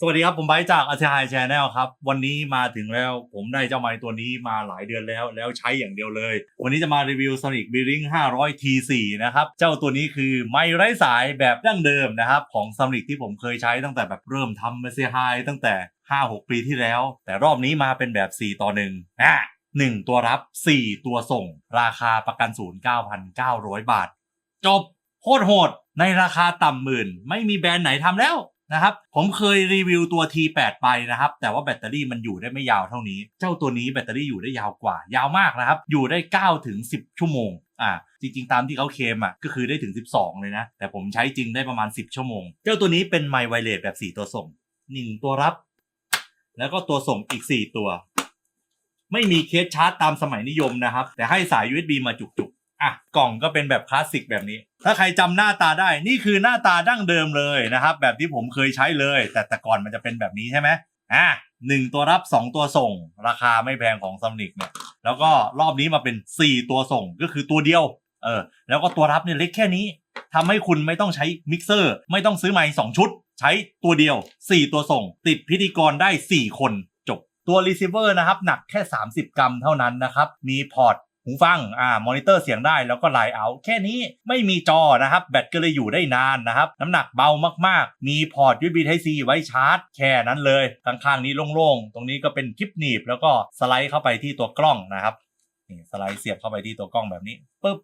สวัสดีครับ ผมไบจากอาเซียไฮแชนแนลครับ วันนี้มาถึงแล้วผมได้เจ้าไม้ตัวนี้มาหลายเดือนแล้ว แล้วใช้อย่างเดียวเลย วันนี้จะมารีวิว Sonic b e a r i n g 500 T4 นะครับ เจ้าตัวนี้คือไม้ไร้สายแบบดั้งเดิมนะครับ ของ Sonic ที่ผมเคยใช้ตั้งแต่แบบเริ่มทำอาเซียไฮตั้งแต่ 5-6 ปีที่แล้ว แต่รอบนี้มาเป็นแบบ 4 ต่อ1อะ1ตัวรับ 4 ตัวส่ง ราคาประกันศูนย์9,900 บาท จบโคตรโหดในราคาต่ำหมื่น ไม่มีแบรนด์ไหนทำแล้ว นะครับ ผมเคยรีวิวตัว T8 ไปนะครับ แต่ว่าแบตเตอรี่มันอยู่ได้ไม่ยาวเท่านี้ เจ้าตัวนี้แบตเตอรี่อยู่ได้ยาวกว่า ยาวมากนะครับ อยู่ได้9ถึง10 ชั่วโมง อ่า จริงๆ ตามที่เขาเคมอะ ก็คือได้ถึง 12 เลยนะ แต่ผมใช้จริงได้ประมาณ 10 ชั่วโมง เจ้าตัวนี้เป็นไมค์ไวเลสแบบ 4 ตัวส่ง 1 ตัวรับ แล้วก็ตัวส่งอีก 4 ตัว ไม่มีเคสชาร์จตามสมัยนิยมนะครับ แต่ให้สาย USB มาจุกๆ อะกล่องก็เป็นแบบคลาสสิกแบบนี้ ถ้าใครจำหน้าตาได้นี่คือหน้าตาดั้งเดิมเลยนะครับ แบบที่ผมเคยใช้เลย แต่แต่ก่อนมันจะเป็นแบบนี้ใช่ไหมอะหนึ่งตัวรับสองตัวส่ง ราคาไม่แพงของซัมนิกเนี่ยแล้วก็รอบนี้มาเป็นสี่ตัวส่งก็คือตัวเดียวเออแล้วก็ตัวรับเนี่ยเล็กแค่นี้ทำให้คุณไม่ต้องใช้มิกเซอร์ ไม่ต้องซื้อไมค์สองชุด ใช้ตัวเดียว 4 ตัวส่ง ติดพิธีกรได้ 4 คนจบตัวรีเซิร์นะครับ หนักแค่ 30 กรัมเท่านั้นนะครับ มีพอร์ต หูฟังอ่ามอนิเตอร์เสียงได้แล้วก็ไลน์เอาแค่นี้ไม่มีจอนะครับ แบตก็เลยอยู่ได้นานนะครับ น้ำหนักเบามากๆ มีพอร์ต USB Type C ไว้ชาร์จ แค่นั้นเลยข้างๆนี้โล่งๆ ตรงนี้ก็เป็นคลิปหนีบ แล้วก็สไลด์เข้าไปที่ตัวกล้องนะครับนี่สไลด์เสียบเข้าไปที่ตัวกล้องแบบนี้ปุ๊บ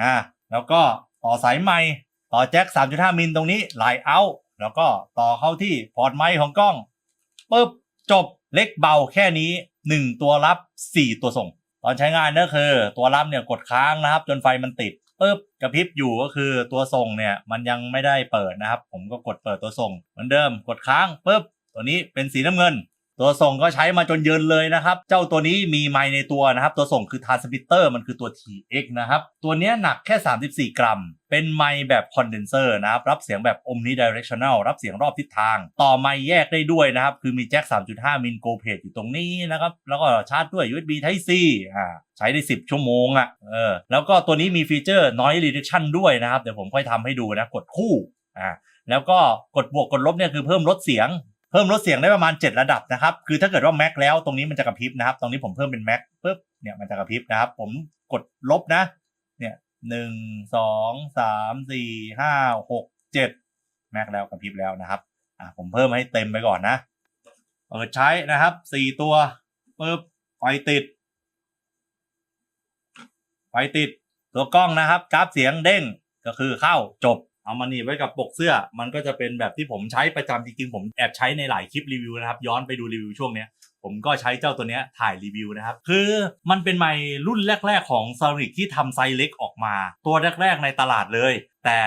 อ่าแล้วก็ต่อสายไมค์ต่อแจ็ค 3.5 มิลตรงนี้ไลน์เอาแล้วก็ต่อเข้าที่พอร์ตไมค์ของกล้องปุ๊บจบเล็กเบาแค่นี้ 1 ตัวรับ 4 ตัวส่ง อนใช้งานก็คือตัวรับเนี่ยกดค้างนะครับ จนไฟมันติดปุ๊บกระพริบอยู่ก็คือตัวส่งเนี่ยมันยังไม่ได้เปิดนะครับ ผมก็กดเปิดตัวส่งเหมือนเดิมกดค้างปุ๊บตัวนี้เป็นสีน้ำเงิน ตัวส่งก็ใช้มาจนเยินเลยนะครับ เจ้าตัวนี้มีไมในตัวนะครับ ตัวส่งคือ transmitter มันคือตัว TX นะครับ ตัวนี้หนักแค่ 34 กรัม เป็นไมแบบคอนเดนเซอร์นะครับ รับเสียงแบบ omnidirectional รับเสียงรอบทิศทาง ต่อไมแยกได้ด้วยนะครับ คือมีแจ็ค 3.5 มิลโกเพดอยู่ตรงนี้นะครับ แล้วก็ชาร์จด้วย USB Type C อ่าใช้ได้ 10 ชั่วโมงอะ่ะเออแล้วก็ตัวนี้มีฟีเจอร์ noise reduction ด้วยนะครับเดี๋ยวผมค่อยทำให้ดูนะกดคู่อ่าแล้วก็กดบวกกดลบเนี่ยคือเพิ่มลดเสียง พิ่มลดเสียงได้ประมาณ 7 ระดับนะครับ คือถ้าเกิดว่าแม็กแล้วตรงนี้มันจะกระพริบนะครับ ตรงนี้ผมเพิ่มเป็นแม็กปุ๊บเนี่ยมันจะกระพริบนะครับ ผมกดลบนะ เนี่ยหนึ่งสองสามสี่ห้าหกเจ็ดแม็กแล้วกระพริบแล้วนะครับ อะผมเพิ่มให้เต็มไปก่อนนะ เปิดใช้นะครับสี่ตัวปุ๊บไฟติด ไฟติด ตัวกล้องนะครับ กราฟเสียงเด้งก็คือเข้าจบ เอามาหนีบไว้กับปกเสื้อ มันก็จะเป็นแบบที่ผมใช้ประจำจริงๆ ผมแอบใช้ในหลายคลิปรีวิวนะครับ ย้อนไปดูรีวิวช่วงเนี้ย ผมก็ใช้เจ้าตัวเนี้ยถ่ายรีวิวนะครับ คือมันเป็นไมค์รุ่นแรก ๆ ของซาริกที่ทำไซส์เล็กออกมา ตัวแรก ๆ ในตลาดเลย แต่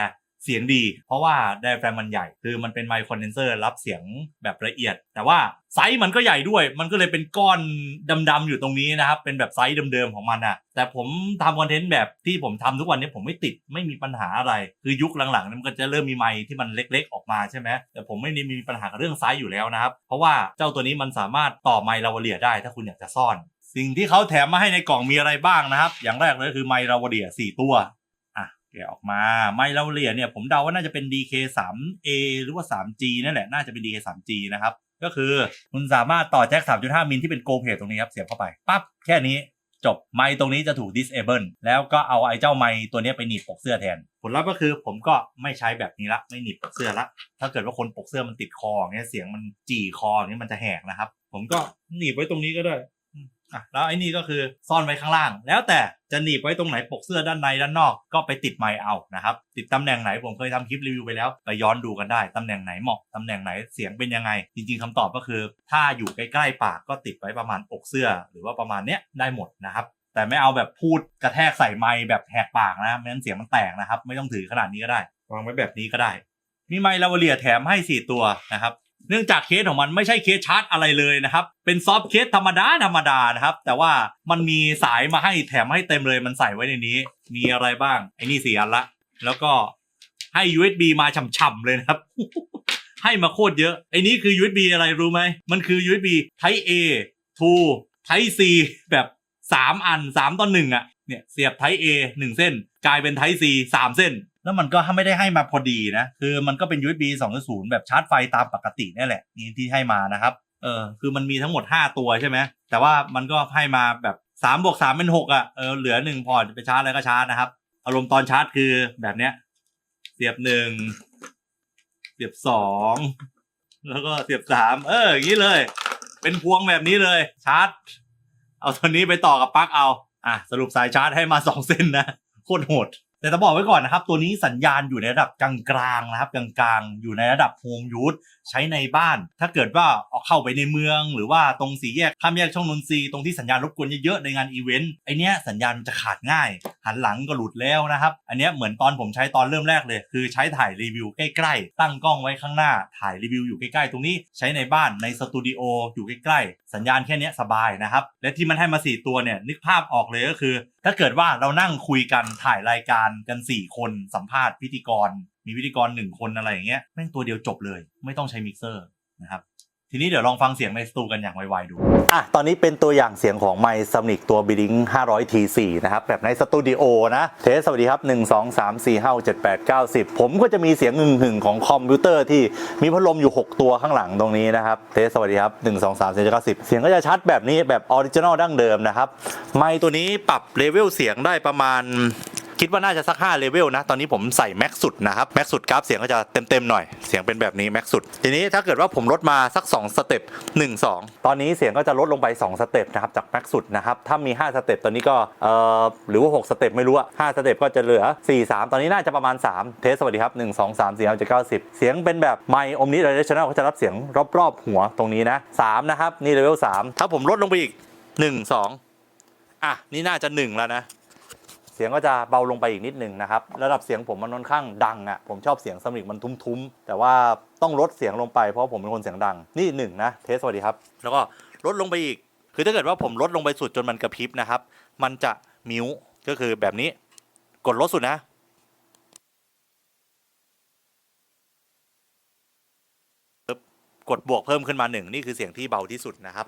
เสียงดี เพราะว่าไดอะแฟรมมันใหญ่ คือมันเป็นไมค์คอนเดนเซอร์รับเสียงแบบละเอียด แต่ว่าไซส์มันก็ใหญ่ด้วย มันก็เลยเป็นก้อนดำๆอยู่ตรงนี้นะครับ เป็นแบบไซส์เดิมๆของมันอะแต่ผมทำคอนเทนต์แบบที่ผมทำทุกวันนี้ผมไม่ติดไม่มีปัญหาอะไร คือยุคหลังๆมันก็จะเริ่มมีไมค์ที่มันเล็ก ๆ ออกมาใช่ไหมแต่ผมไม่ได้มีปัญหากับเรื่องไซส์อยู่แล้วนะครับ เพราะว่าเจ้าตัวนี้มันสามารถต่อไมค์ลาวเลียได้ถ้าคุณอยากจะซ่อน สิ่งที่เขาแถมมาให้ในกล่องมีอะไรบ้างนะครับ อย่างแรกเลยคือไมค์ลาวเลีย4ตัว แกะออกมาไมค์ลาเลียเนี่ยผมเดาว่าน่าจะเป็น DK 3 A หรือว่า 3G นั่นแหละ น่าจะเป็น DK 3G นะครับ ก็คือคุณสามารถต่อแจ็ค 3.5 มิลที่เป็นโกเพตรงนี้ครับ เสียบเข้าไป ปั๊บ แค่นี้จบ ไมค์ตรงนี้จะถูก disable แล้วก็เอาไอ้เจ้าไมค์ตัวนี้ไปหนีบปกเสื้อแทน ผลลัพธ์ก็คือผมก็ไม่ใช้แบบนี้ละ ไม่หนีบปกเสื้อละ ถ้าเกิดว่าคนปกเสื้อมันติดคออย่างเงี้ยเสียงมันจี่คออย่างเงี้ยมันจะแหกนะครับ ผมก็หนีบไว้ตรงนี้ก็ได้อะแล้วไอ้นี่ก็คือซ่อนไว้ข้างล่าง แล้วแต่ จะหนีบไว้ตรงไหนปกเสื้อด้านในด้านนอกก็ไปติดไมค์เอานะครับ ติดตำแหน่งไหนผมเคยทำคลิปรีวิวไปแล้วไปย้อนดูกันได้ตำแหน่งไหนเหมาะตำแหน่งไหนเสียงเป็นยังไง จริง ๆคำตอบก็คือ ถ้าอยู่ใกล้ๆปากก็ติดไว้ประมาณปกเสื้อ หรือว่าประมาณเนี้ยได้หมดนะครับแต่ไม่เอาแบบพูดกระแทกใส่ไมค์แบบแหกปากนะไม่งั้นเสียงมันแตกนะครับ ไม่ต้องถือขนาดนี้ก็ได้วางไว้แบบนี้ก็ได้ มีไมค์ลาวเลียแถมให้ 4 ตัวนะครับ เนื่องจากเคสของมันไม่ใช่เคสชาร์จอะไรเลยนะครับ เป็นซอฟต์เคสธรรมดาธรรมดานะครับ แต่ว่ามันมีสายมาให้แถมให้เต็มเลยมันใส่ไว้ในนี้ มีอะไรบ้างไอ้นี่สี่อันละ แล้วก็ให้ USB มาฉ่ำๆเลยนะครับ ให้มาโคตรเยอะ ไอ้นี้คือ USB อะไรรู้ไหม มันคือ USB Type A to Type C แบบ 3 อัน 3ต่อ1อะ เนี่ยเสียบ Type A 1 เส้น กลายเป็น Type C 3 เส้น แล้วมันก็ไม่ได้ให้มาพอดีนะ คือมันก็เป็น USB 2.0 แบบชาร์จไฟตามปกตินี่แหละนี่ที่ให้มานะครับ เออ คือมันมีทั้งหมด 5 ตัวใช่ไหม แต่ว่ามันก็ให้มาแบบ3บวก3เป็น6อะ เออ เหลือ 1 พอร์ตไปชาร์จอะไรก็ชาร์จนะครับ อารมณ์ตอนชาร์จคือแบบเนี้ย เสียบหนึ่ง เสียบสอง แล้วก็เสียบสาม เออ อย่างนี้เลย เป็นพวงแบบนี้เลย ชาร์จ เอาตัวนี้ไปต่อกับปลั๊กเอา อะ สรุปสายชาร์จให้มา2เส้นนะ โคตรโหด แต่ต้องบอกไว้ก่อนนะครับ ตัวนี้สัญญาณอยู่ในระดับกลางๆนะครับกลางๆ อยู่ในระดับโฮมยูสใช้ในบ้าน ถ้าเกิดว่าเอาเข้าไปในเมือง หรือว่าตรงสี่แยกข้ามแยกช่องนนทรีย์ตรงที่สัญญาณรบกวนเยอะๆในงานอีเวนต์ไอเนี้ยสัญญาณมันจะขาดง่าย หันหลังก็หลุดแล้วนะครับ อันเนี้ยเหมือนตอนผมใช้ตอนเริ่มแรกเลย คือใช้ถ่ายรีวิวใกล้ๆ ตั้งกล้องไว้ข้างหน้าถ่ายรีวิวอยู่ใกล้ๆ ตรงนี้ใช้ในบ้านในสตูดิโออยู่ใกล้ๆสัญญาณแค่เนี้ยสบายนะครับและที่มันให้มา 4 ตัวเนี่ยนึกภาพออกเลยก็คือถ้าเกิดว่าเรานั่งคุยกันถ่ายรายการกัน 4 คนสัมภาษณ์พิธีกร มีพิธีกร1คนอะไรอย่างเงี้ยแม่งตัวเดียวจบเลย ไม่ต้องใช้มิกเซอร์นะครับ ทีนี้เดี๋ยวลองฟังเสียงในสตูกันอย่างไวๆดู อะ ตอนนี้เป็นตัวอย่างเสียงของไมค์ซัมนิกตัวบิลิง500 T4 นะครับ แบบในสตูดิโอนะ เทสสวัสดีครับ 1 2 3 4 5 7 8 9 10 ผมก็จะมีเสียงหึ่งหึ่งๆของคอมพิวเตอร์ที่มีพัดลมอยู่ 6 ตัวข้างหลังตรงนี้นะครับ เทสสวัสดีครับ 1 2 3 4 9 10 เสียงก็จะชัดแบบนี้แบบออริจินอลดั้งเดิมนะครับ ไมค์ตัวนี้ปรับเลเวลเสียงได้ประมาณ คิดว่าน่าจะสัก5เลเวลนะ ตอนนี้ผมใส่แม็กสุดนะครับแม็กสุดกราฟเสียงก็จะเต็มๆหน่อย เสียงเป็นแบบนี้แม็กสุด ทีนี้ถ้าเกิดว่าผมลดมาสัก 2 สเต็ป1 2 ตอนนี้เสียงก็จะลดลงไป 2 สเต็ปนะครับจากแม็กสุดนะครับถ้ามี 5 สเต็ปตอนนี้ก็เอ่อหรือว่า 6 สเต็ปไม่รู้อะ5สเต็ปก็จะเหลือ 4 3 ตอนนี้น่าจะประมาณ 3 เทสสวัสดีครับ 1 2 3 4 5 7 9 10 เสียงเป็นแบบไมค์อมนิ i เรชั่นแนลก็จะรับเสียงรอบๆหัวตรงนี้นะ3นะครับนี่เลเวล3ถ้าผมลดลงไปอีก 1 2อะนี่น่าจะ 1 แล้วนะ สียงก็จะเบาลงไปอีกนิดหนึ่งนะครับ ระดับเสียงผมมันค่อนข้างดังอะ่ะผมชอบเสียงสมิกมันทุ้มๆ แต่ว่าต้องลดเสียงลงไปเพราะผมเป็นคนเสียงดังนี่หนึ่งนะเทสสวัสดีครับ แล้วก็ลดลงไปอีก คือถ้าเกิดว่าผมลดลงไปสุดจนมันกระพริบนะครับ มันจะมิวก็คือแบบนี้กดลดสุดนะกดบวกเพิ่มขึ้นมาหนึ่งนี่คือเสียงที่เบาที่สุดนะครับ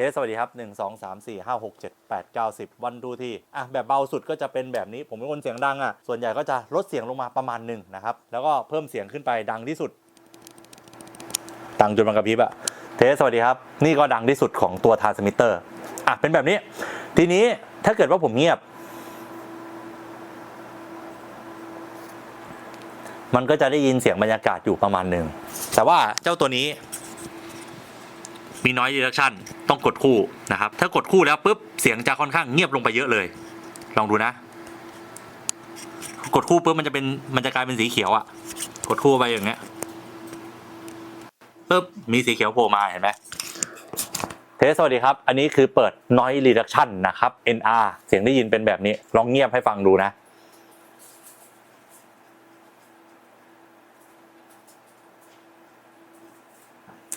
เทสสวัสดีครับ 1 2 3 4 5 6 7 8 9 10 วันดูที่อะแบบเบาสุดก็จะเป็นแบบนี้ ผมเป็นคนเสียงดังอะ ส่วนใหญ่ก็จะลดเสียงลงมาประมาณหนึ่งนะครับ แล้วก็เพิ่มเสียงขึ้นไปดังที่สุด ดังจนมันกระพริบอะ เทสสวัสดีครับ นี่ก็ดังที่สุดของตัวทาร์สมิเตอร์อะเป็นแบบนี้ ทีนี้ถ้าเกิดว่าผมเงียบ มันก็จะได้ยินเสียงบรรยากาศอยู่ประมาณหนึ่งแต่ว่าเจ้าตัวนี้ มีน้อยดีดักชันต้องกดคู่นะครับ ถ้ากดคู่แล้วปุ๊บเสียงจะค่อนข้างเงียบลงไปเยอะเลย ลองดูนะ กดคู่ปุ๊บมันจะเป็นมันจะกลายเป็นสีเขียวอะ่ะ กดคู่ไปอย่างเงี้ยปุ๊บมีสีเขียวโผล่มาเห็นไหมเทสสวัสดีครับ อันนี้คือเปิด noise reduction นะครับ NR เสียงได้ยินเป็นแบบนี้ ลองเงียบให้ฟังดูนะ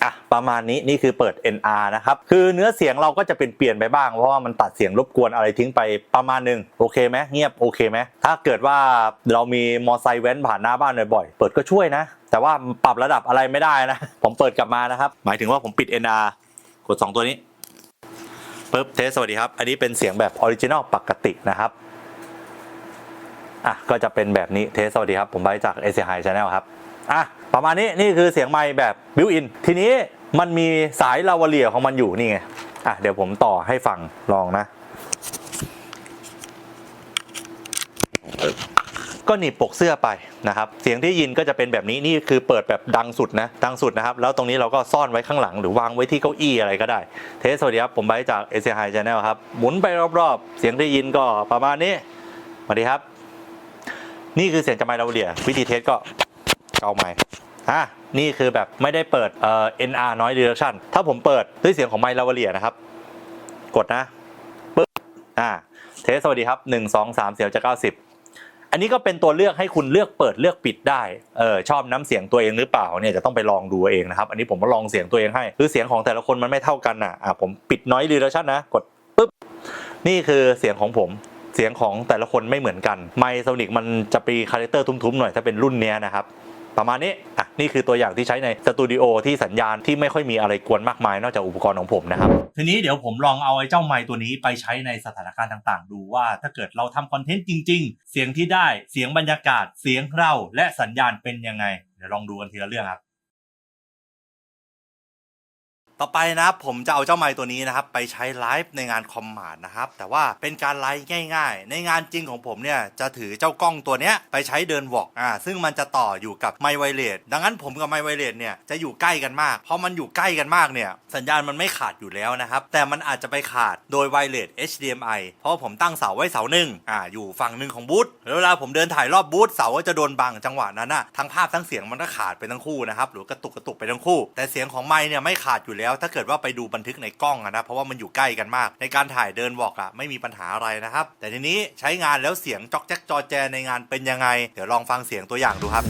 อะประมาณนี้นี่คือเปิด NR นะครับ คือเนื้อเสียงเราก็จะเป็นเปลี่ยนไปบ้าง เพราะว่ามันตัดเสียงรบกวนอะไรทิ้งไปประมาณหนึ่งโอเคไหมเงียบโอเคไหมถ้าเกิดว่าเรามีมอไซค์แว้นผ่านหน้าบ้านบ่อยๆเปิดก็ช่วยนะ แต่ว่าปรับระดับอะไรไม่ได้นะ ผมเปิดกลับมานะครับ หมายถึงว่าผมปิด NR กด 2 ตัวนี้ปึ๊บเทสสวัสดีครับ อันนี้เป็นเสียงแบบออริจินอลปกตินะครับอะก็จะเป็นแบบนี้เทสสวัสดีครับผมไปจาก a c i Channel ครับ อะประมาณนี้นี่คือเสียงไมค์แบบบิวอินทีนี้มันมีสายลาวเลียของมันอยู่นี่ไงอะเดี๋ยวผมต่อให้ฟังลองนะ ก็หนีบปกเสื้อไปนะครับ เสียงที่ยินก็จะเป็นแบบนี้นี่คือเปิดแบบดังสุดนะดังสุดนะครับ แล้วตรงนี้เราก็ซ่อนไว้ข้างหลังหรือวางไว้ที่เก้าอี้อะไรก็ได้ เทสสวัสดีครับผมไบร์ทจาก a c i Channel ครับ หมุนไปรอบๆ เสียงที่ยินก็ประมาณนี้สวัสดีครับ นี่คือเสียงจากไมลาวเลีย วิธีเทสก็ เกาใหม่อะนี่คือแบบไม่ได้เปิดเอ่อ NR noise reduction ถ้าผมเปิดด้วยเสียงของไมค์ลาวเลียนะครับ กดนะปึ๊บอ่าเทสสวัสดีครับ 1 2 3เสียงจะ90อันนี้ก็เป็นตัวเลือกให้คุณเลือกเปิดเลือกปิดได้ เออชอบน้ำเสียงตัวเองหรือเปล่าเนี่ยจะต้องไปลองดูเองนะครับ อันนี้ผมก็ลองเสียงตัวเองให้คือเสียงของแต่ละคนมันไม่เท่ากันน่ะอะผมปิด noise reduction นะกดปึ๊บนี่คือเสียงของผมเสียงของแต่ละคนไม่เหมือนกันไมโซนิกมันจะปีคาแรคเตอร์ทุ้มๆหน่อยถ้าเป็นรุ่นเนี้ยนะครับ ประมาณนี้อะนี่คือตัวอย่างที่ใช้ในสตูดิโอที่สัญญาณที่ไม่ค่อยมีอะไรกวนมากมาย นอกจากอุปกรณ์ของผมนะครับ ทีนี้เดี๋ยวผมลองเอาไอ้เจ้าไม้ตัวนี้ไปใช้ในสถานการณ์ต่างๆ ดูว่าถ้าเกิดเราทำคอนเทนต์จริง ๆ เสียงที่ได้เสียงบรรยากาศเสียงเราและสัญญาณเป็นยังไงเดี๋ยวลองดูกันทีละเรื่องครับ ต่อไปนะครับผมจะเอาเจ้าไมค์ตัวนี้นะครับไปใช้ไลฟ์ในงานคอมมานด์นะครับแต่ว่าเป็นการไลฟ์ง่ายๆ ในงานจริงของผมเนี่ยจะถือเจ้ากล้องตัวเนี้ยไปใช้เดินวอล์กอ่าซึ่งมันจะต่ออยู่กับไมไวเลสดังนั้นผมกับไมไวเลสเนี่ยจะอยู่ใกล้กันมากเพราะมันอยู่ใกล้กันมากเนี่ยสัญญาณมันไม่ขาดอยู่แล้วนะครับแต่มันอาจจะไปขาดโดยไวเลส HDMI เพราะผมตั้งเสาไว้เสาหนึ่งอ่าอยู่ฝั่งหนึ่งของบูธแล้วเวลาผมเดินถ่ายรอบบูธเสาก็จะโดนบังจังหวะนั้นนะทั้งภาพทั้งเสียงมันก็ขาดไปทั้งคู่นะครับหรือกระตุกกระตุกไปทั้งคู่ แต่เสียงของไมเนี่ยไม่ขาดอยู่แล้วถ้าเกิดว่าไปดูบันทึกในกล้องอะนะเพราะว่ามันอยู่ใกล้กันมาก ในการถ่ายเดินวอล์กอะไม่มีปัญหาอะไรนะครับ แต่ทีนี้ใช้งานแล้วเสียงจอกแจ๊กจอแจในงานเป็นยังไง เดี๋ยวลองฟังเสียงตัวอย่างดูครับ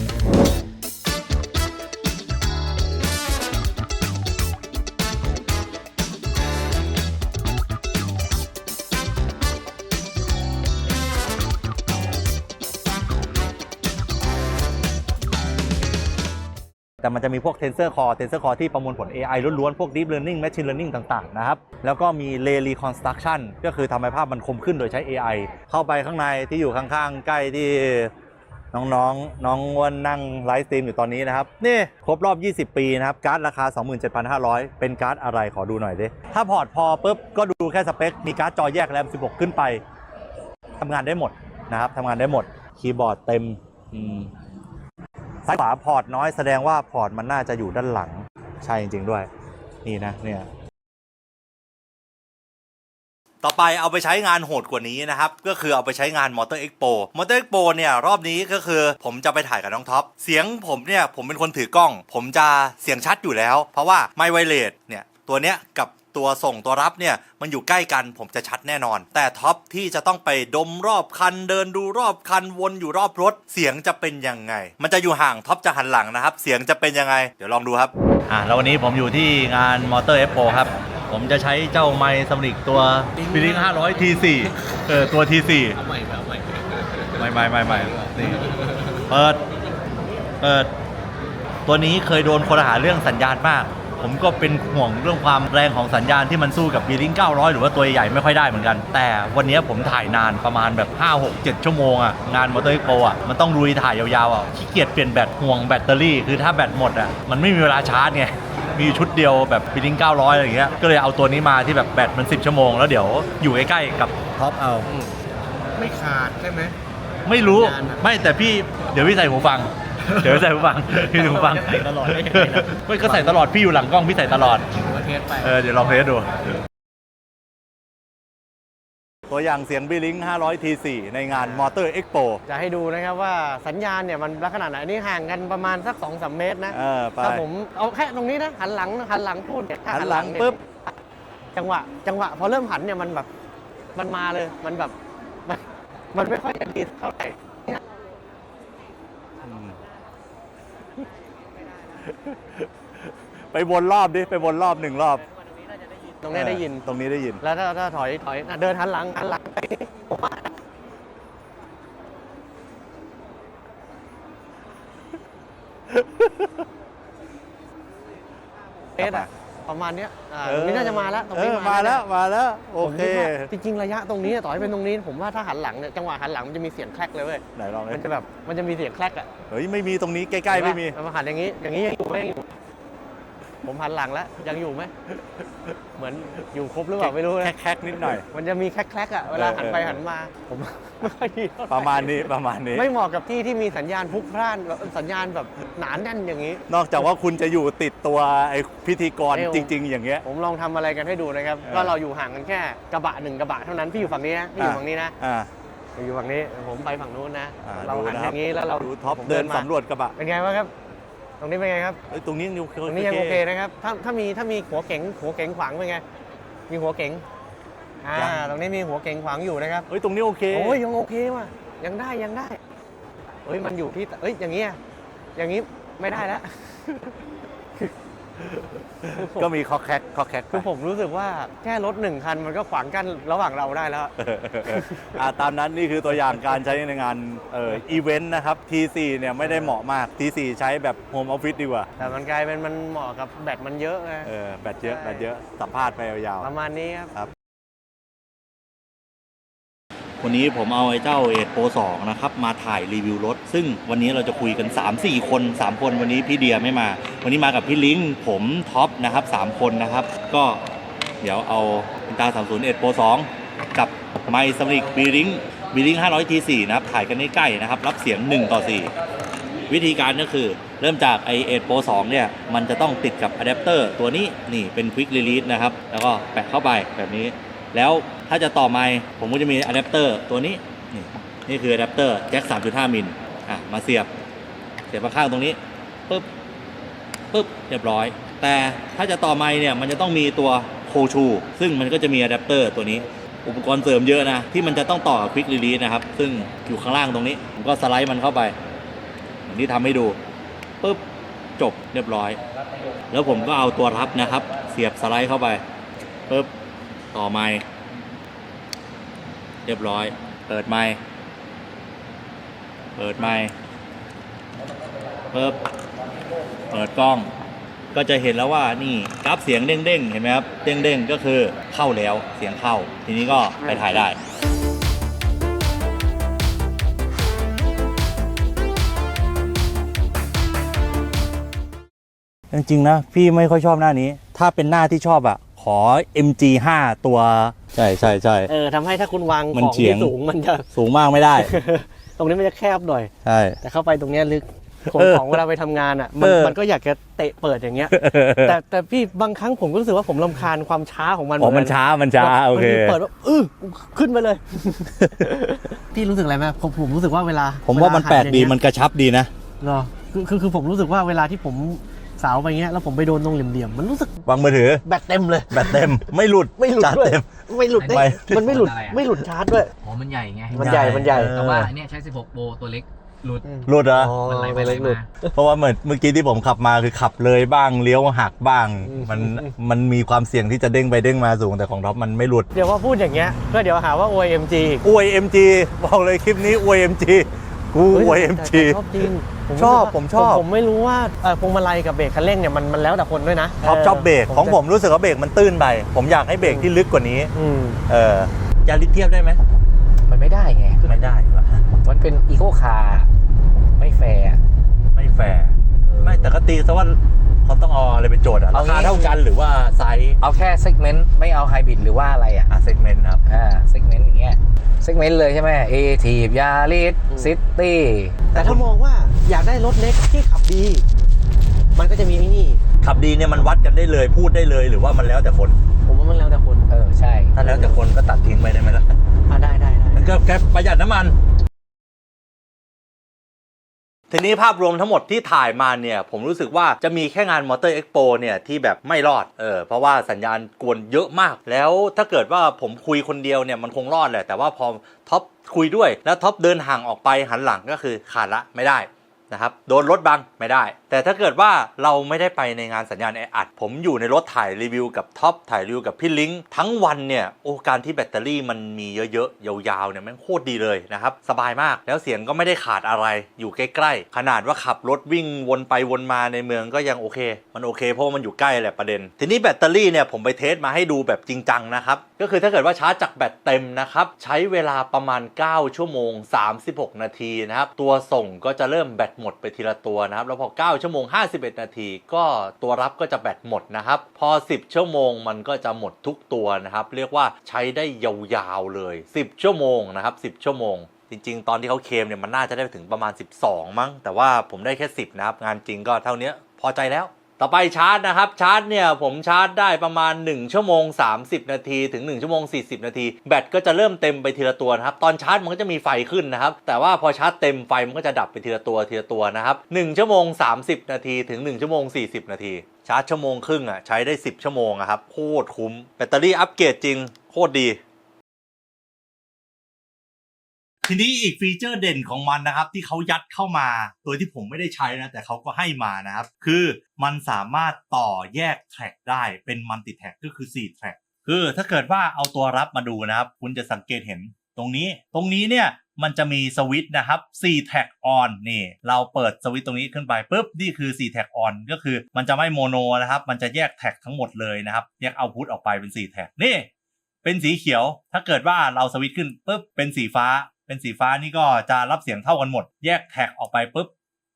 แต่มันจะมีพวก Tensor Core Tensor Core ที่ประมวลผล AI ล้วนๆ พวก Deep Learning Machine Learning ต่าง ๆ นะครับ แล้วก็มี Ray Reconstruction ก็คือทำให้ภาพมันคมขึ้นโดยใช้ AI เข้าไปข้างในที่อยู่ข้างๆ ใกล้ที่น้องๆ น้องอ้วนนั่งไลฟ์สตรีมอยู่ตอนนี้นะครับ นี่ครบรอบ 20 ปีนะครับ การ์ดราคา 27,500 เป็นการ์ดอะไรขอดูหน่อยดิ ถ้าพอร์ตพอปุ๊บก็ดูแค่สเปค มีการ์ดจอแยกแรม 16 ขึ้นไปทำงานได้หมดนะครับทำงานได้หมดคีย์บอร์ดเต็มอืม ซ้ายขวาพอร์ตน้อยแสดงว่าพอร์ตมันน่าจะอยู่ด้านหลัง ใช่จริง ๆ ด้วย นี่นะเนี่ยต่อไปเอาไปใช้งานโหดกว่านี้นะครับ ก็คือเอาไปใช้งาน Motor Expo Motor Expo เนี่ยรอบนี้ก็คือผมจะไปถ่ายกับน้องท็อป เสียงผมเนี่ยผมเป็นคนถือกล้อง ผมจะเสียงชัดอยู่แล้ว เพราะว่าไมค์ไวเลสเนี่ยตัวเนี้ยกับ ตัวส่งตัวรับเนี่ยมันอยู่ใกล้กันผมจะชัดแน่นอน แต่ท็อปที่จะต้องไปดมรอบคันเดินดูรอบคันวนอยู่รอบรถ เสียงจะเป็นยังไง มันจะอยู่ห่างท็อปจะหันหลังนะครับ เสียงจะเป็นยังไง เดี๋ยวลองดูครับอ่าแล้ววันนี้ผมอยู่ที่งาน Motor Expo ครับผมจะใช้เจ้าไมค์ซัมนิกตัว b i l l i n g 500 T4 เออตัว T4 เอาใหม่เอาใหม่ไม่ไม่ไม่ไม่นี่เปิดเปิดตัวนี้เคยโดนคนหาเรื่องสัญญาณมาก ผมก็เป็นห่วงเรื่องความแรงของสัญญาณที่มันสู้กับบีลิง900 หรือว่าตัวใหญ่ไม่ค่อยได้เหมือนกัน แต่วันนี้ผมถ่ายนานประมาณแบบ 5 6 7 ชั่วโมงอะงานมอเตอร์โปอะมันต้องลุยถ่ายยาวๆอะขี้เกียจเปลี่ยนแบตห่วงแบตเตอรี่คือถ้าแบตหมดอะมันไม่มีเวลาชาร์จไงมีชุดเดียวแบบบีลิง900 อะไรอย่างเงี้ย ก็เลยเอาตัวนี้มาที่แบบแบตมัน 10 ชั่วโมง แล้วเดี๋ยวอยู่ใกล้ๆกับท็อปเอา ไม่ขาดใช่ไหม ไม่รู้สัญญาณอะไม่แต่พี่เดี๋ยวพี่ใส่หูฟัง เดี๋ยวใส่หูฟังพี่ใส่หูฟังใส่ตลอดได้ยังไงล่ะไม่ก็ใส่ตลอดพี่อยู่หลังกล้องพี่ใส่ตลอด หัวเทสไป เออเดี๋ยวลองเทสดู ตัวอย่างเสียงบิลิง500 T4 ในงาน Motor Expo จะให้ดูนะครับว่าสัญญาณเนี่ยมันลักษณะไหนอันนี้ห่างกันประมาณสัก2อสเมตรนะ เออไป ถ้าผมเอาแค่ตรงนี้นะหันหลังหันหลังพูดเนี่ยถ้าหันหลังเนี่ยปุ๊บ จังหวะ จังหวะ พอเริ่มหันเนี่ยมันแบบ มันมาเลย มันแบบ มันมันไม่ค่อยจะดีเท่าไหร่ ไปวนรอบดิ ไปวนรอบหนึ่งรอบตรงเนี้ยได้ยิน ตรงนี้ได้ยิน แล้วถ้าถ้าถอยถอยอะเดินหันหลังหันหลังไปผมว่าเอสอะ ประมาณเนี้ยอ่าตรงนี้น่าจะมาแล้วตรงเอนี้อมาแล้วมาแล้วโอเคผมดว่าจริงๆระยะตรงนี้ต่อให้เป็นตรงนี้ผมว่าถ้าหันหลังเนี่ยจังหวะหันหลังมันจะมีเสียงแคลกเลยเว้ยไหนลองดิมันจะแบบมันจะมีเสียงแคลกอะเฮ้ยไม่มีตรงนี้ใกล้ๆไม่มีเอามาหันอย่างนี้อย่างนี้ยังอยู่ไหมยังอยู่ผมหันหลังแล้วยังอยู่ไหม เหมือนอยู่ครบหรือเปล่าไม่รู้นะแคกๆนิดหน่อย มันจะมีแคลกๆอะเวลาหันไปเออเออหันมาผมไม่ค่อยดีเท่ไหประมาณนี้ประมาณนี้ ไม่เหมาะกับที่ที่มีสัญญาณพลุกพล่านแบบสัญญาณแบบหนาแน่นอย่างนี้ นอกจากว่าคุณจะอยู่ติดตัวไอ้พิธีกรเอวจริง ๆ อย่างเงี้ย ผมลองทำอะไรกันให้ดูนะครับเออก็เราอยู่ห่างกันแค่กระบะหนึ่งกระบะเท่านั้นพี่อยู่ฝั่งนี้นะพี่อยู่ฝั่งนี้นะอ่าอยู่ฝั่งนี้ผมไปฝั่งนู้นนะอ่าเราหันดูะอย่างนี้แล้วเราดูท็อปผมเดินมาสำรวจกระบะเป็นไงบ้างครับ ตรงนี้เป็นไงครับเอ้ยตรงนี้นิวตรงนี้ยังโอเคนะครับ ถ้าถ้ามีถ้ามีหัวเก๋งหัวเก๋งขวางเป็นไง มีหัวเก๋งอ่าตรงนี้มีหัวเก๋งขวางอยู่นะครับ เอ้ยตรงนี้โอเคโอ้ยยังโอเคว่ะ ยังได้ยังได้เฮ้ยมันอยู่ที่เอ้ยอย่างเงี้ยอย่างงี้ไม่ได้แล้วม ก็มีคอแคกคอแคกคือผมรู้สึกว่าแค่รถหนึ่งคันมันก็ขวางกั้นระหว่างเราได้แล้วอ่าตามนั้นนี่คือตัวอย่างการใช้ในงานเอ่ออีเวนต์นะครับ T4 เนี่ยไม่ได้เหมาะมาก T4 ใช้แบบโฮมออฟฟิศดีกว่า แต่มันกลายเป็นมันเหมาะกับแบตมันเยอะไงเออแบตเยอะใช่แบตเยอะสัมภาษณ์ไปยาวประมาณนี้ครับ วันนี้ผมเอาไอ้เจ้าเอทโปร2นะครับ มาถ่ายรีวิวรถ ซึ่งวันนี้เราจะคุยกัน 3-4 คน 3 คนวันนี้พี่เดียไม่มา วันนี้มากับพี่ลิงค์ผมท็อปนะครับ 3 คนนะครับ ก็เดี๋ยวเอาอินตา301 Pro 2กับไมซ์สมิกบีริงบีริง500 T4 นะครับ ถ่ายกันใกล้ๆนะครับ รับเสียง 1 ต่อ 4 วิธีการก็คือ เริ่มจากไอเอทโปร2เนี่ย มันจะต้องติดกับอะแดปเตอร์ตัวนี้นี่เป็น Quick Release นะครับแล้วก็แปะเข้าไปแบบนี้แล้ว ถ้าจะต่อไมค์ผมก็จะมีอะแดปเตอร์ตัวนี้นี่นี่คืออะแดปเตอร์แจ็ค3.5มิลอะมาเสียบ เสียบมาข้างตรงนี้ปุ๊บปุ๊บเรียบร้อย แต่ถ้าจะต่อไมค์เนี่ยมันจะต้องมีตัวโคชู ซึ่งมันก็จะมีอะแดปเตอร์ตัวนี้ อุปกรณ์เสริมเยอะนะ ที่มันจะต้องต่อกับ Quick Release นะครับ ซึ่งอยู่ข้างล่างตรงนี้ ผมก็สไลด์มันเข้าไปอย่างที่ทำให้ดูปุ๊บจบเรียบร้อย แล้วผมก็เอาตัวรับนะครับ เสียบสไลด์เข้าไปปุ๊บต่อไมค์ เรียบร้อย เปิดไมค์เปิดไมค์ปุ๊บเปิดกล้อง ก็จะเห็นแล้วว่านี่กราฟเสียงเด้งๆ เห็นไหมครับ เด้งๆ ก็คือเข้าแล้วเสียงเข้า ทีนี้ก็ไปถ่ายได้จริงๆนะพี่ไม่ค่อยชอบหน้านี้ ถ้าเป็นหน้าที่ชอบอะ ขอ MG5 ตัว ใช่ใช่ใช่ เออทำให้ถ้าคุณวางมันของเฉียที่ง สูงมันจะ สูงมากไม่ได้ ตรงนี้มันจะแคบหน่อย ใช่ แต่เข้าไปตรงเนี้ยลึกขนเออของเวลาไปทำงานอะมันเออ มันก็อยากจะเตะเปิดอย่างเงี้ย แต่แต่พี่บางครั้งผมก็รู้สึกว่าผมลำคาญความช้าของมันอ๋อมันช้ามันช้าแบบโอเคบงทีเปิดว่าอื้อขึ้นไปเลย พี่รู้สึกอะไรไหมผมผมรู้สึกว่าเวลาผมว่ามันเหัแปลกดีอย่างเงี้ยมันกระชับดีนะ เหรอคือคือคือผมรู้สึกว่าเวลาที่ผม สาวไปเงี้ยแล้วผมไปโดนตรงเหลี่ยมๆมันรู้สึกวางมือถือ แบตเต็มเลย แบตเต็มไม่หลุดไม่หลุดจัดด้วยเต็ม ไม่หลุดได้ไม่มันไม่หลุดอะไรอะ ไม่หลุดชาร์จด้วย อ๋อมันใหญ่ไงมันใหญ่มันใหญ่ แต่ว่าอันเนี้ยใช้ 16โปรตัวเล็กหลุดหลุดเหรออ๋อมันไหลไปไม่ไหลเล็กหลุดมาเพราะว่าเหมือนเมื่อกี้ที่ผมขับมาคือขับเลยบ้างเลี้ยวหักบ้าง อืม มันมันมีความเสี่ยงที่จะเด้งไปเด้งมาสูงแต่ของท็อปมันไม่หลุดเดี๋ยวพอพูดอย่างเงี้ยก็เดี๋ยวหาว่า OMG อีก อวย MG บอกเลยคลิปนี้อวย MG กูอวยเฮ้ย MG แต่แต่ชอบจริงผมชอบรู้สึกว่าผมชอบ ผมไม่รู้ว่าเอ่อพวงมาลัยกับเบรกคันเร่งเนี่ยมันมันแล้วแต่คนด้วยนะท็อปชอบเบรกของผมรู้สึกว่าเบรกมันตื้นไป ผมอยากให้เบรกที่ลึกกว่านี้ อืมเออจาริเทียบได้ไหมมันไม่ได้ไง ไม่ได้วะมันเป็นอีโคคาร์ไม่แฟร์อะไม่แฟร์ไม่แต่ก็ตีซะว่า เขาต้องเอาอะไรเป็นโจทย์อะเอารางี้ คาเท่ากันหรือว่าไซส์เอาแค่เซกเมนต์ไม่เอาไฮบริดหรือว่าอะไรอะ อะเซกเมนต์ครับ อ่าเซกเมนต์อย่างเงี้ยเซกเมนต์เลยใช่ไหมเอทีฟยาริสซิตี้แต่ถ้ามองว่าอยากได้รถเล็กที่ขับดี มันก็จะมีไอ้นี่ขับดีเนี่ยมันวัดกันได้เลยพูดได้เลยหรือว่ามันแล้วแต่คน ผมว่ามันแล้วแต่คนเออ ใช่ ถ้าแล้วแต่คนก็ตัดทิ้งไปได้ไหมล่ะ อ่าได้ได้ได้มันก็แค่ประหยัดน้ำมัน ทีนี้ภาพรวมทั้งหมดที่ถ่ายมาเนี่ย ผมรู้สึกว่าจะมีแค่งานมอเตอร์เอ็กโปเนี่ย ที่แบบไม่รอดเออเพราะว่าสัญญาณกวนเยอะมาก แล้วถ้าเกิดว่าผมคุยคนเดียวเนี่ย มันคงรอดแหละแต่ว่าพอท็อปคุยด้วยแล้วท็อปเดินห่างออกไปหันหลังก็คือขาดละไม่ได้ นะครับโดนรถบังไม่ได้ แต่ถ้าเกิดว่าเราไม่ได้ไปในงานสัญญาณแออัด ผมอยู่ในรถถ่ายรีวิวกับท็อปถ่ายรีวิวกับพี่ลิงทั้งวันเนี่ยโอ้การที่แบตเตอรี่มันมีเยอะๆ ยาวๆเนี่ยแมันโคตรดีเลยนะครับสบายมากแล้วเสียงก็ไม่ได้ขาดอะไรอยู่ใกล้ๆ ขนาดว่าขับรถวิ่งวนไปวนมาในเมืองก็ยังโอเค มันโอเคเพราะมันอยู่ใกล้แหละประเด็น ทีนี้แบตเตอรี่เนี่ยผมไปเทสมาให้ดูแบบจริงจังนะครับก็คือถ้าเกิดว่าชาร์จจากแบตเต็มนะครับใช้เวลาประมาณ 9 ชั่วโมง 36 นาทีนะครับตัวส่งก็จะเริ่มแบตหมดไปทีละตัวนะครับ แล้วพอ 9 ชั่วโมง 51 นาที ก็ตัวรับก็จะแบตหมดนะครับ พอ 10 ชั่วโมงมันก็จะหมดทุกตัวนะครับ เรียกว่าใช้ได้ยาวๆเลย 10 ชั่วโมงนะครับ 10 ชั่วโมงจริงๆ ตอนที่เขาเคมเนี่ยมันน่าจะได้ถึงประมาณ 12 มั้ง แต่ว่าผมได้แค่ 10 นะครับ งานจริงก็เท่านี้พอใจแล้ว ต่อไปชาร์จนะครับชาร์จเนี่ยผมชาร์จได้ประมาณ 1 ชั่วโมง 30 นาที ถึง 1 ชั่วโมง 40 นาที แบตก็จะเริ่มเต็มไปทีละตัวนะครับ ตอนชาร์จมันก็จะมีไฟขึ้นนะครับ แต่ว่าพอชาร์จเต็มไฟมันก็จะดับไปทีละตัวทีละตัวนะครับ 1 ชั่วโมง 30 นาที ถึง 1 ชั่วโมง 40 นาที ชาร์จชั่วโมงครึ่งอะใช้ได้ 10 ชั่วโมงครับโคตรคุ้มแบตเตอรี่อัปเกรดจริงโคตรดี ทีนี้อีกฟีเจอร์เด่นของมันนะครับ ที่เขายัดเข้ามา โดยที่ผมไม่ได้ใช้นะ แต่เขาก็ให้มานะครับ คือมันสามารถต่อแยกแทร็กได้เป็นมัลติแทร็กก็คือ4แทร็กคือถ้าเกิดว่าเอาตัวรับมาดูนะครับ คุณจะสังเกตเห็นตรงนี้ ตรงนี้เนี่ยมันจะมีสวิตช์นะครับ4แท็กออนนี่ เราเปิดสวิตช์ตรงนี้ขึ้นไปปุ๊บ นี่คือ4แท็กออนก็คือมันจะไม่โมโนนะครับ มันจะแยกแท็กทั้งหมดเลยนะครับ แยกเอาพุทออกไปเป็น4แท็กนี่ เป็นสีเขียว ถ้าเกิดว่าเราสวิตช์ขึ้นปุ๊บ เป็นสีฟ้า เป็นสีฟ้านี่ก็จะรับเสียงเท่ากันหมด แยกแท็กออกไปปุ๊บ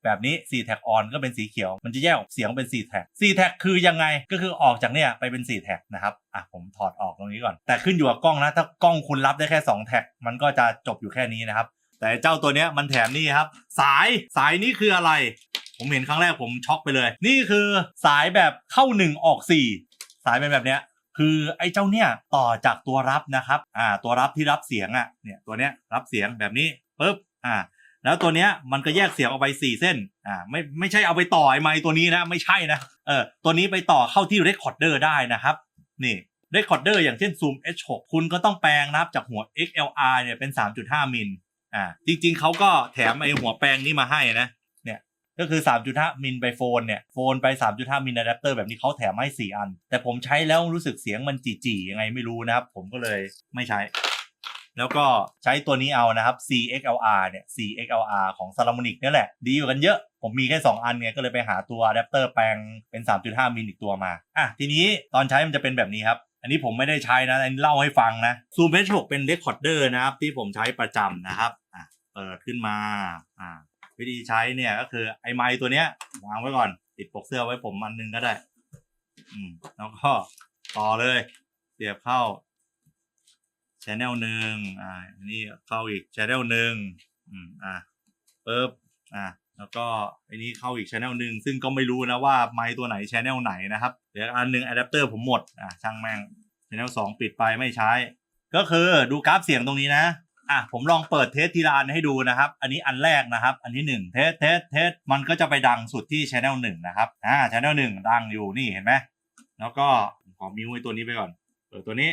แบบนี้4แท็กออนก็เป็นสีเขียว มันจะแยกออกเสียงเป็น4แท็ก4แท็กคือยังไงก็คือออกจากเนี่ยไปเป็น4แท็กนะครับอะผมถอดออกตรงนี้ก่อน แต่ขึ้นอยู่กับกล้องนะ ถ้ากล้องคุณรับได้แค่2แท็กมันก็จะจบอยู่แค่นี้นะครับ แต่เจ้าตัวเนี้ยมันแถมนี่ครับ สายสายนี้คืออะไร ผมเห็นครั้งแรกผมช็อกไปเลย นี่คือสายแบบเข้า 1 ออก 4 สายเป็นแบบเนี้ย คือไอ้เจ้าเนี่ยต่อจากตัวรับนะครับอ่าตัวรับที่รับเสียงอะเนี่ยตัวเนี้ยรับเสียงแบบนี้ปุ๊บอ่าแล้วตัวเนี้ยมันก็แยกเสียงออกไป4เส้นอ่าไม่ไม่ใช่เอาไปต่อไอ้ไมค์ตัวนี้นะไม่ใช่นะเออตัวนี้ไปต่อเข้าที่ recorder ได้นะครับนี่ recorder อร์อย่างเช่น zoom h6 คุณก็ต้องแปลงนะครับจากหัว XLR เนี่ยเป็น 3.5 มิลอ่าจริงๆเขาก็แถมไอ้หัวแปลงนี้มาให้นะ ก็คือ 3.5 มิลไปโฟนเนี่ย โฟนไป 3.5 มิลอะแดปเตอร์แบบนี้เขาแถมให้ 4 อัน แต่ผมใช้แล้วรู้สึกเสียงมันจี่ๆยังไงไม่รู้นะครับ ผมก็เลยไม่ใช้ แล้วก็ใช้ตัวนี้เอานะครับ CXLR เนี่ย CXLR ของ s a l a m o n i c นี่แหละ ดีกว่ากันเยอะ ผมมีแค่ 2 อันเนี่ย ก็เลยไปหาตัวอะแดปเตอร์แปลงเป็น 3.5 มิลอีกตัวมา อะ ทีนี้ตอนใช้มันจะเป็นแบบนี้ครับอันนี้ผมไม่ได้ใช้นะอันนี้เล่าให้ฟังนะ Zoom H6 เป็น Recorder นะครับ ที่ผมใช้ประจำนะครับอะเปิดขึ้นมาอ่า วิธีใช้เนี่ยก็คือไอ้ไม้ตัวเนี้ยวางไว้ก่อน ติดปกเสื้อไว้ผมอันหนึงก็ได้ อืม แล้วก็ต่อเลย เสียบเข้าชแนลหนึ่งอ่าอันนี้เข้าอีกชแนลหนึ่งอืมอ่าปึ๊บอ่าแล้วก็อันนี้เข้าอีกชแนลหนึ่งซึ่งก็ไม่รู้นะว่าไม้ตัวไหนชแนลไหนนะครับเดี๋ยวอันหนึ่งอะแดปเตอร์ผมหมดอ่าช่างแม่งชแนลสองปิดไปไม่ใช้ ก็คือดูกราฟเสียงตรงนี้นะ อะผมลองเปิดเทสทีละอันให้ดูนะครับ อันนี้อันแรกนะครับ อันที่หนึ่งเทสเทสเทสมันก็จะไปดังสุดที่ช anel หนึ่งนะครับอ่าช anel หนึ่งดังอยู่นี่เห็นไหมแล้วก็ขอมิวไว้ตัวนี้ไปก่อนเปิดตัวนี้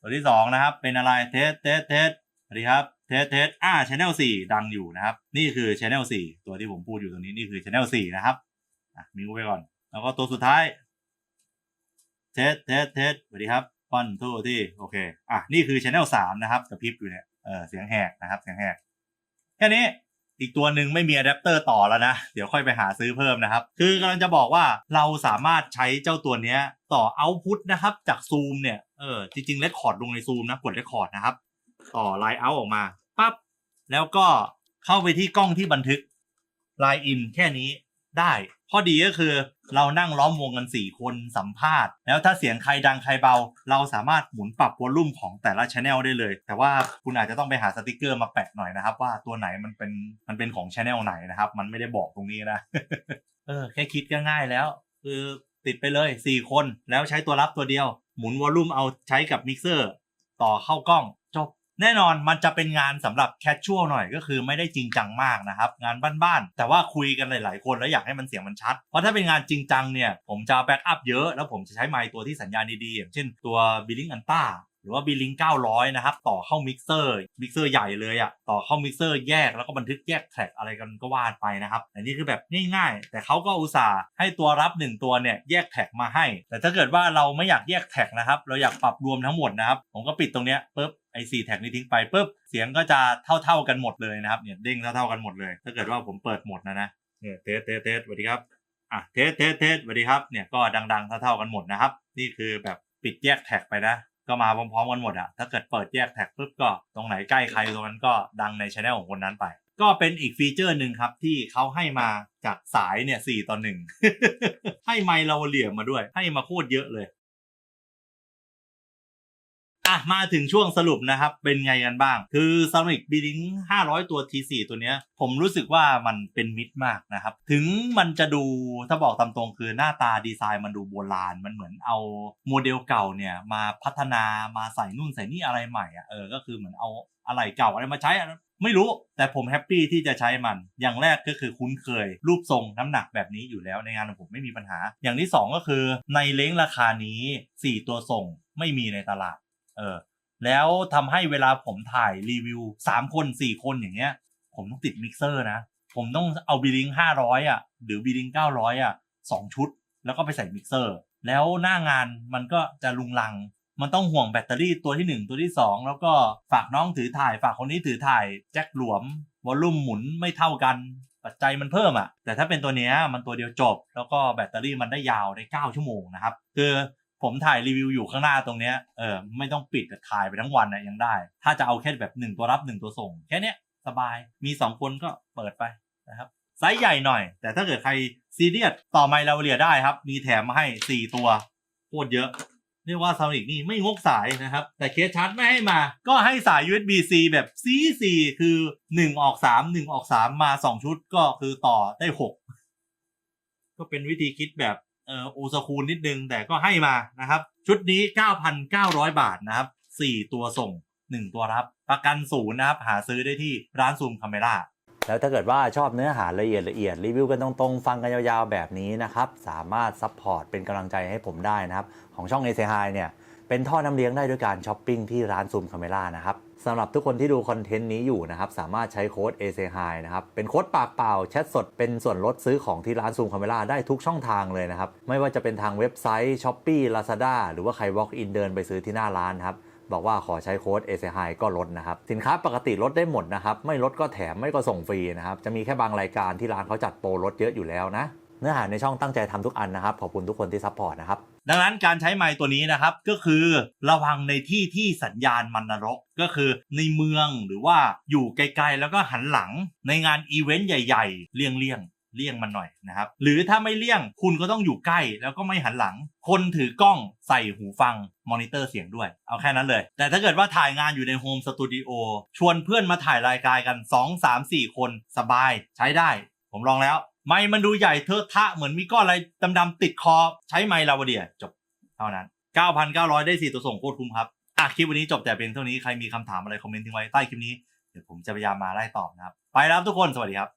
ตัวที่สองนะครับ เป็นอะไรเทสเทสเทสสวัสดีครับเทสเทสอ่าช anel สี่ดังอยู่นะครับ นี่คือช anel สี่ตัวที่ผมพูดอยู่ตรงนี้นี่คือช anel สี่นะครับอะมิวไปก่อน แล้วก็ตัวสุดท้ายเทสเทสเทสสวัสดีครับ ฟันโทษที่โอเค อะ นี่คือช anel สามนะครับกระพริบอยู่เนี่ย เออเสียงแหกนะครับ เสียงแหก แค่นี้ อีกตัวหนึ่งไม่มีอะแดปเตอร์ต่อแล้วนะ เดี๋ยวค่อยไปหาซื้อเพิ่มนะครับ คือกำลังจะบอกว่าเราสามารถใช้เจ้าตัวเนี้ย ต่อเอาพุทนะครับ จากซูมเนี่ย เออ จริงๆเลคคอร์ดลงในซูมนะ กดเลคคอร์ดนะครับ ต่อไลน์เอาออกมา ปั๊บ แล้วก็เข้าไปที่กล้องที่บันทึกไลน์อินแค่นี้ได้ ข้อดีก็คือ เรานั่งล้อมวงกัน4คนสัมภาษณ์ แล้วถ้าเสียงใครดังใครเบา เราสามารถหมุนปรับวอลลุ่มของแต่ละช anel ได้เลย แต่ว่าคุณอาจจะต้องไปหาสติกเกอร์มาแปะหน่อยนะครับ ว่าตัวไหนมันเป็นมันเป็นของช anel ไหนนะครับ มันไม่ได้บอกตรงนี้นะเออแค่คิดก็ง่ายแล้ว คือติดไปเลย4คนแล้วใช้ตัวรับตัวเดียว หมุนวอลลุ่มเอาใช้กับมิกเซอร์ต่อเข้ากล้อง แน่นอนมันจะเป็นงานสำหรับแคชชวลหน่อยก็คือไม่ได้จริงจังมากนะครับ งานบ้านๆ แต่ว่าคุยกันหลาย ๆ คนแล้วอยากให้มันเสียงมันชัด เพราะถ้าเป็นงานจริงจังเนี่ย ผมจะแบ็กอัพเยอะ แล้วผมจะใช้ไมค์ตัวที่สัญญาณดีๆอย่างเช่นตัวบิลลิงอันต้า หรือว่า b i l l i n g 900 นะครับ ต่อเข้ามิกเซอร์มิกเซอร์ใหญ่เลยอะต่อเข้ามิกเซอร์แยกแล้วก็บันทึกแยกแทร็กอะไรกันก็ว่าไปนะครับอันนี้คือแบบง่ายๆ แต่เขาก็อุตส่าห์ให้ตัวรับหนึ่งตัวเนี่ยแยกแท็กมาให้ แต่ถ้าเกิดว่าเราไม่อยากแยกแท็กนะครับ เราอยากปรับรวมทั้งหมดนะครับ ผมก็ปิดตรงเนี้ยปุ๊บไอ้สี่แท็กนี้ทิ้งไปปุ๊บเสียงก็จะเท่าๆกันหมดเลยนะครับเนี่ยเด้งเท่าๆกันหมดเลย ถ้าเกิดว่าผมเปิดหมดนะนะเนี่ยเทสเทสเทสสวัสดีครับอะเทสเทสเทสสวัสดีครับเนี่ยก็ดังๆเท่าๆกันหมดนะครับ นี่คือแบบปิดแยกแท็กไปนะ ก็มาพร้อมๆกันหมดอะถ้าเกิดเปิดแยกแท็กปุ๊บก็ตรงไหนใกล้ใครตรงนั้นก็ดังในช anel ของคนนั้นไป ก็เป็นอีกฟีเจอร์หนึ่งครับที่เขาให้มาจากสายเนี่ยสี่ต่อหนึ่งให้ไมค์เราเหลี่ยมมาด้วย ให้มาโคตรเยอะเลย อะมาถึงช่วงสรุปนะครับ เป็นไงกันบ้าง คือ Sonic b e a t i n g 500 ตัว T4 ตัวเนี้ย ผมรู้สึกว่ามันเป็นมิดมากนะครับ ถึงมันจะดูถ้าบอกตามตรงคือหน้าตาดีไซน์มันดูโบราณ มันเหมือนเอาโมเดลเก่าเนี่ย มาพัฒนามาใส่นู่นใส่นี่อะไรใหม่อะเออก็คือเหมือนเอาอะไรเก่าอะไรมาใช้อะไม่รู้แต่ผมแฮปปี้ที่จะใช้มัน อย่างแรกก็คือคุ้นเคย รูปทรงน้ำหนักแบบนี้อยู่แล้วในงานของผมไม่มีปัญหา อย่างที่สองก็คือในเล้งราคานี้ 4 ตัวส่งไม่มีในตลาด เออแล้วทำให้เวลาผมถ่ายรีวิว3คน4คนอย่างเงี้ย ผมต้องติดมิกเซอร์นะ ผมต้องเอาบีลิง500อะ หรือบีลิง900อะ2ชุด แล้วก็ไปใส่มิกเซอร์ แล้วหน้างานมันก็จะลุงลัง มันต้องห่วงแบตเตอรี่ตัวที่ 1 ตัวที่ 2 แล้วก็ฝากน้องถือถ่าย ฝากคนนี้ถือถ่ายแจ็คหลวมวอลลุ่มหมุนไม่เท่ากันปัจจัยมันเพิ่มอะ แต่ถ้าเป็นตัวเนี้ยมันตัวเดียวจบ แล้วก็แบตเตอรี่มันได้ยาวได้ 9 ชั่วโมงนะครับ คือ ผมถ่ายรีวิวอยู่ข้างหน้าตรงเนี้ยเออไม่ต้องปิดแต่ถ่ายไปทั้งวันนะยังได้ ถ้าจะเอาแค่แบบหนึ่งตัวรับหนึ่งตัวส่งแค่เนี้ยสบายมีสองคนก็เปิดไปนะครับไซส์ใหญ่หน่อย แต่ถ้าเกิดใครซีเรียสต่อไมค์ลาเวเลียได้ครับ มีแถมมาให้4ตัวโคตรเยอะเรียกว่าซา n นิกนี่ไม่งกสายนะครับ แต่เคสชาร์จไม่ให้มา ก็ให้สาย USB-C แบบ C4 คือ 1 ออก 3 1 ออก 3 มา 2 ชุดก็คือต่อได้ 6 ก็เป็นวิธีคิดแบบ เออโอสคูลนิดนึง แต่ก็ให้มานะครับ ชุดนี้ 9,900 บาทนะครับ 4 ตัวส่ง 1 ตัวรับ ประกันศูนย์นะครับ หาซื้อได้ที่ร้านซูมคาเมล่าแล้วถ้าเกิดว่าชอบเนื้อหาละเอียดละเอียดรีวิวกันตรงๆ ฟังกันยาวๆ แบบนี้นะครับ สามารถซัพพอร์ตเป็นกำลังใจให้ผมได้นะครับ ของช่อง a c h i เนี่ย เป็นท่อน้ำเลี้ยงได้ด้วยการช้อปปิ้งที่ร้านซูมคาเมล่านะครับ สำหรับทุกคนที่ดูคอนเทนต์นี้อยู่นะครับ สามารถใช้โค้ด a c h i นะครับ เป็นโค้ดปากเปล่าแชทสดเป็นส่วนลดซื้อของที่ร้านซูมคาเมล่าได้ทุกช่องทางเลยนะครับ ไม่ว่าจะเป็นทางเว็บไซต์ s h อ p e e Lazada หรือว่าใคร walk in เดินไปซื้อที่หน้าร้านครับบอกว่าขอใช้โค้ด a c h i ก็ลดนะครับ สินค้าปกติลดได้หมดนะครับ ไม่ลดก็แถมไม่ก็ส่งฟรีนะครับ จะมีแค่บางรายการที่ร้านเขาจัดโปรลดเยอะอยู่แล้วนะ เนื้อหาในช่องตั้งใจทำทุกอันนะครับ ขอบคุณทุกคนที่ซัพพอร์ตนะครับดังนั้นการใช้ไมค์ตัวนี้นะครับก็คือระวังในที่ที่สัญญาณมันนรกก็คือในเมืองหรือว่าอยู่ไกลๆแล้วก็หันหลังในงานอีเวนต์ใหญ่ๆเลี่ยงเลี่ยงๆเลี่ยงมันหน่อยนะครับ หรือถ้าไม่เลี่ยงคุณก็ต้องอยู่ใกล้แล้วก็ไม่หันหลัง คนถือกล้องใส่หูฟังมอนิเตอร์เสียงด้วย เอาแค่นั้นเลย แต่ถ้าเกิดว่าถ่ายงานอยู่ในโฮมสตูดิโอชวนเพื่อนมาถ่ายรายการกัน 2 3 4 คนสบายใช้ได้ ผมลองแล้ว ไม้มันดูใหญ่เทอะทะเหมือนมีก้อนอะไรดำๆติดคอใช้ไม้ลาวเดียจบเท่านั้น 9,900 ได้4ตัวส่งโคตรคุ้มครับอะคลิปวันนี้จบแต่เป็นเท่านี้ใครมีคำถามอะไรคอมเมนต์ทิ้งไว้ใต้คลิปนี้เดี๋ยวผมจะพยายามมาไล่ตอบนะครับ ไปแล้วทุกคนสวัสดีครับ